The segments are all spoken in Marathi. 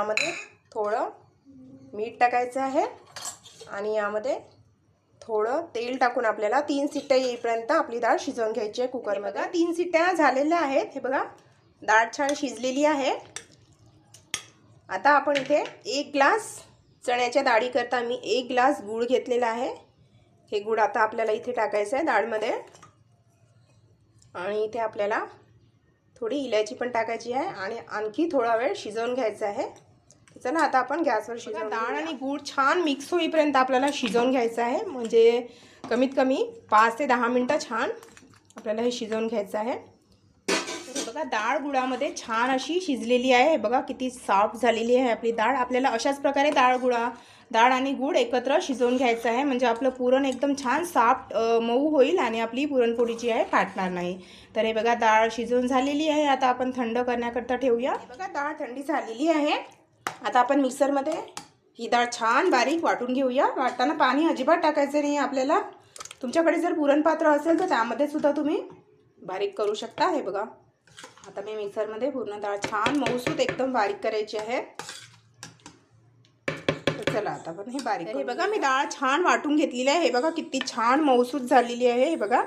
यामध्ये थोडं मीठ टाकायचं आहे आणि यामध्ये थोडं तेल टाकून आपल्याला तीन सिट्ट्या येईपर्यंत आपली डाळ शिजवून घ्यायची आहे कुकरमध्ये तीन सिट्ट्या झालेल्या आहेत. हे बघा डाळ छान शिजलेली आहे. आता आपण इथे एक ग्लास चण्याच्या डाळीकरता मी एक ग्लास गूळ घेतलेला आहे. हे गूळ आता आपल्याला इथे टाकायचं आहे डाळमध्ये आणि इथे आपल्याला थोडी इलायची पण टाकायची आहे आणि आणखी थोडा वेळ शिजवून घ्यायचं आहे. चला आता आपण गॅसवर शिजवून डाळ आणि गूळ छान मिक्स होईपर्यंत आपल्याला शिजवून घ्यायचं आहे. म्हणजे कमीत कमी पाच ते दहा मिनटं छान आपल्याला हे शिजवून घ्यायचं आहे. तर बघा डाळ गुळामध्ये छान अशी शिजलेली आहे. बघा किती सॉफ्ट झालेली आहे आपली डाळ. आपल्याला अशाच प्रकारे डाळ गुळा डाळ आणि गूळ एकत्र शिजवून घ्यायचं आहे. म्हणजे आपलं पुरण एकदम छान सॉफ्ट मऊ होईल आणि आपली पुरणपोळी जी आहे फाटणार नाही. तर हे बघा डाळ शिजवून झालेली आहे. आता आपण थंड करण्याकरता ठेवूया. बघा डाळ थंडी झालेली आहे. आता आपण मिक्सरमध्ये ही डाळ छान बारीक वाटून घेऊया. वाटताना पाणी अजिबात टाकायचं नाही आपल्याला. तुमच्याकडे जर पुरणपात्र असेल तर त्यामध्ये सुद्धा तुम्ही बारीक करू शकता. हे बघा. आता मी मिक्सरमध्ये पूर्ण डाळ छान मऊसूत एकदम बारीक करायची आहे. तर चला आता आपण हे बारीक हे बघा मी डाळ छान वाटून घेतलेली आहे. हे बघा किती छान मऊसूत झालेली आहे. हे बघा.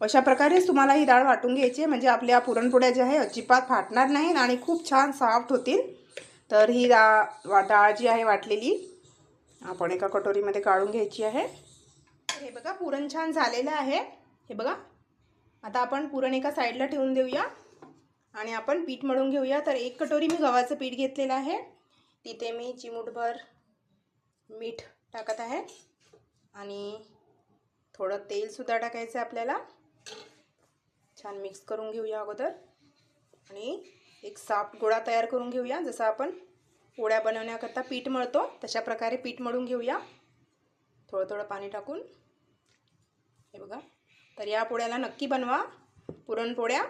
अशा प्रकारेच तुम्हाला ही डाळ वाटून घ्यायची आहे. म्हणजे आपल्या पुरणपोळ्या ज्या आहे अजिबात फाटणार नाहीत आणि खूप छान सॉफ्ट होतील. तर ही डाळ वा डाळ जी आहे वाटलेली आपण एका कटोरीमध्ये काढून घ्यायची आहे. हे बघा पुरण छान झालेलं आहे. हे बघा आता आपण पुरण एका साईडला ठेवून देऊया आणि आपण पीठ मळून घेऊया. तर एक कटोरी मी गव्हाचं पीठ घेतलेलं आहे. तिथे मी चिमूटभर मीठ टाकत आहे आणि थोडं तेलसुद्धा टाकायचं आहे आपल्याला. छान मिक्स करून घेऊया अगोदर. आणि एक सॉफ्ट गोळा तयार करून घेऊया. जसं आपण पोळ्या बनवण्याकरता पीठ मळतो तशा प्रकारे पीठ मळून घेऊया. थोडं थोडं पाणी टाकून. हे बघा. तर या पोळ्याला नक्की बनवा पुरणपोळ्या.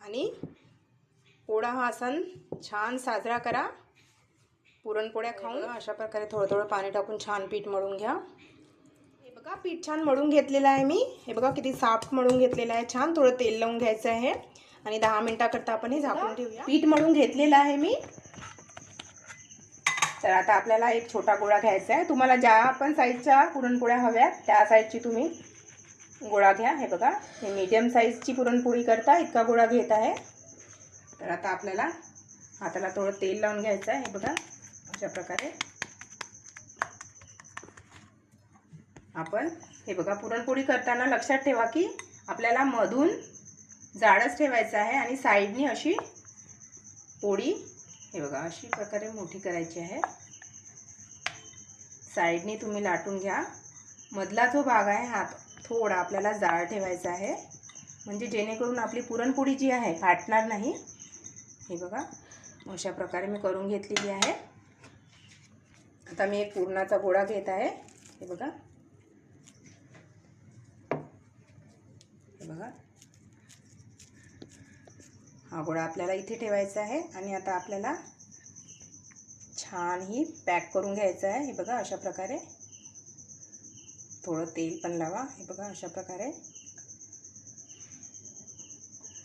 आणि पोळा हा सण छान साजरा करा. पुरणपोळ्या खाऊन अशा प्रकारे थोडं थोडं पाणी टाकून छान पीठ मळून घ्या. हे बघा पीठ छान मळून घेतलेलं आहे मी. हे बघा किती सॉफ्ट मळून घेतलेलं आहे. छान थोडं तेल लावून घ्यायचं आहे. आणि दहा मिनटाकरता आपण हे झाकून ठेवूया. पीठ मळून घेतलेलं आहे मी. तर आता आपल्याला एक छोटा गोळा घ्यायचा आहे. तुम्हाला ज्या पण साईजच्या पुरणपोळ्या हव्यात त्या साईजची तुम्ही गोळा घ्या. हे बघा हे मीडियम साईजची पुरणपोळी करता इतका गोळा घेत आहे. तर आता आपल्याला हाताला थोडं तेल लावून घ्यायचं आहे. हे बघा अशा प्रकारे. आपण हे बघा पुरणपोळी करताना लक्षात ठेवा की आपल्याला मधून जाडच ठेवायचं आहे आणि साईडनी अशी पोळी हे बघा अशी प्रकारे मोठी करायची आहे. साईडनी तुम्ही लाटून घ्या. मधला जो भाग आहे हा थोडा आपल्याला जाड ठेवायचा आहे. म्हणजे जेणेकरून आपली पुरणपोळी जी आहे फाटणार नाही. हे बघा अशा प्रकारे मी करून घेतलेली आहे. आता मी एक पुरणाचा गोळा घेत आहे. हे बघा. हे बघा. हा गोळा आपल्याला इथे ठेवायचा आहे आणि आता आपल्याला छान ही पॅक करून घ्यायचं आहे. हे बघा अशा प्रकारे. थोडं तेल पण लावा. हे बघा अशा प्रकारे.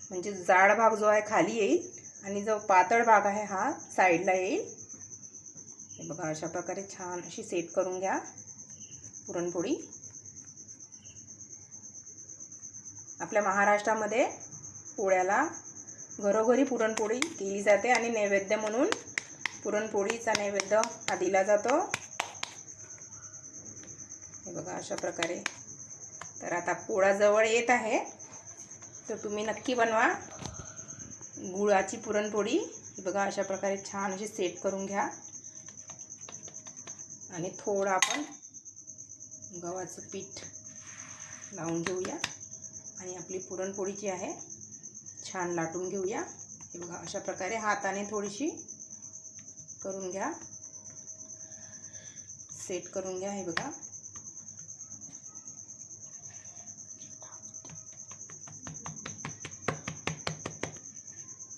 म्हणजे जाड भाग जो आहे खाली येईल आणि जो पातळ भाग आहे हा साईडला येईल. हे बघा अशा प्रकारे छान अशी सेट करून घ्या पुरणपोळी. आपल्या महाराष्ट्रामध्ये पोळ्याला घरोघरी पुरणपोळी केली जाते आणि नैवेद्य म्हणून पुरणपोळीचा नैवेद्य हा दिला जातो. हे बघा अशा प्रकारे. तर आता पोळाजवळ येत आहे. तर तुम्ही नक्की बनवा. गुळाची पुरणपोळी. ही बघा अशा प्रकारे छान अशी सेट करून घ्या. आणि थोडं आपण गव्हाचं पीठ लावून घेऊया. आणि आपली पुरणपोळी जी आहे छान लाटून घेऊया. हे बघा अशा प्रकारे हाताने थोडीशी करून घ्या. सेट करून घ्या हे बघा.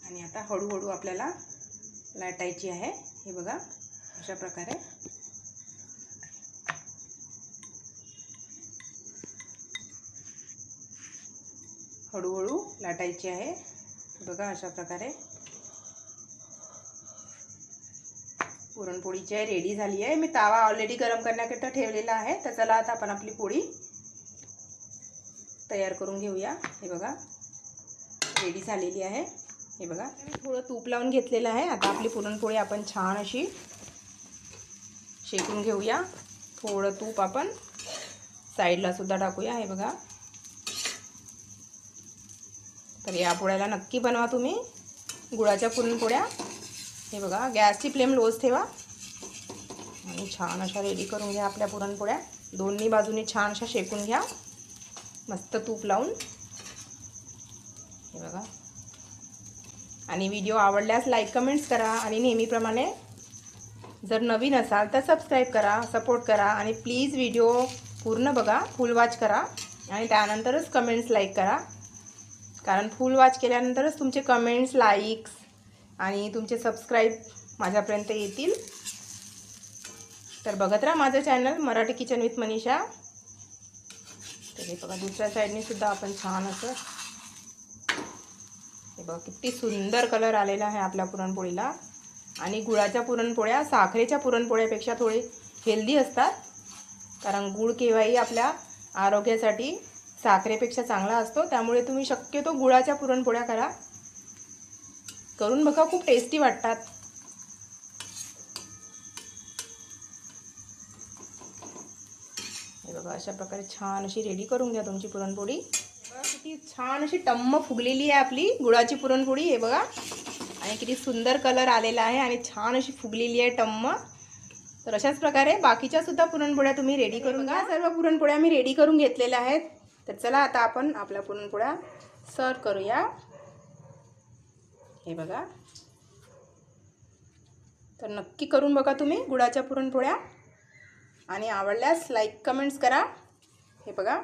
आणि आता हळूहळू आपल्याला लाटायची आहे. हे बघा अशा प्रकारे. हळूहळू लाटायची आहे. बघा अशा प्रकारे. पुरणपोळीची आहे रेडी झाली आहे. मी तावा ऑलरेडी गरम करण्याकरिता ठेवलेला आहे. तर चला आता आपण आपली पोळी तयार करून घेऊया. हे बघा. रेडी झालेली आहे. हे बघा. थोडं तूप लावून घेतलेलं आहे. आता आपली पुरणपोळी आपण छान अशी शेकून घेऊया. थोडं तूप आपण साईडला सुद्धा टाकूया. हे बघा. तर या पोळ्याला नक्की बनवा तुम्ही. गुळाच्या पुरणपोळ्या हे बघा गॅसची फ्लेम लोज ठेवा. आणि छान अशा रेडी करून घ्या आपल्या पुरणपोळ्या दोन्ही बाजूनी छान अशा शेकून घ्या. मस्त तूप लावून. हे बघा. आणि व्हिडिओ आवडल्यास लाईक कमेंट्स करा आणि नेहमीप्रमाणे जर नवीन असाल तर सबस्क्राईब करा सपोर्ट करा आणि प्लीज व्हिडिओ पूर्ण बघा फुल वॉच करा. आणि त्यानंतरच कमेंट्स लाईक करा. कारण फुल वॉच केल्यानंतरच तुमचे कमेंट्स लाईक्स आणि तुमचे सबस्क्राईब माझ्यापर्यंत येतील. तर बघत राहा माझं channel Marathi kitchen with Manisha. तर हे बघा दुसऱ्या साईडने सुद्धा आपण छान असं हे बघा किती सुंदर कलर आलेला आहे आपल्या पुरणपोळीला. आणि गुळाच्या पुरणपोळ्या साखरेच्या पुरणपोळ्यापेक्षा थोडे हेल्दी असतात. कारण गुळ केव्हाही आपल्या आरोग्यासाठी साखरेपेक्षा चांगला असतो त्यामुळे तुम्ही शक्यतो गुळाच्या पुरणपोळ्या करा. करून बघा खूप टेस्टी वाटतात. हे बघा अशा प्रकारे छान अशी रेडी करून घ्या तुमची पुरणपोळी. बघा किती छान अशी टम्म फुगलेली आहे आपली गुळाची पुरणपोळी हे बघा. आणि किती सुंदर कलर आलेला आहे आणि छान अशी फुगलेली आहे टम्म. तर अशाच प्रकारे बाकीच्या सुद्धा पुरणपोळ्या तुम्ही रेडी करून घ्या. सर्व पुरणपोळ्या मी रेडी करून गुळाच्या आहेत. तर चला आता आपण आपला पुरणपोळ्या सर्व करूया. हे बघा. तर नक्की करून बघा तुम्ही गुळाच्या पुरणपोळ्या. आणि आवडल्यास लाईक कमेंट्स करा. हे बघा.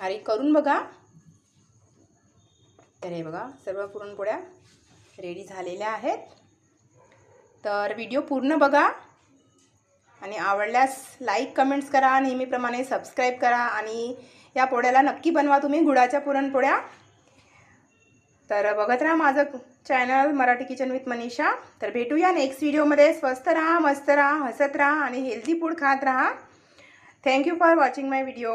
अरे करून बघा. तर हे बघा सर्व पुरणपोळ्या रेडी झालेल्या आहेत. तर व्हिडिओ पूर्ण बघा. आणि आवडल्यास लाईक कमेंट्स करा नेहमीप्रमाणे सबस्क्राईब करा आणि या पोळ्याला नक्की बनवा तुम्ही गुळाच्या पुरणपोळ्या. तर बघत राहा माझं channel Marathi kitchen with Manisha तर भेटूया नेक्स्ट व्हिडिओमध्ये स्वस्त राहा मस्त राहा हसत राहा आणि हेल्दी फूड खात राहा. Thank you for watching my video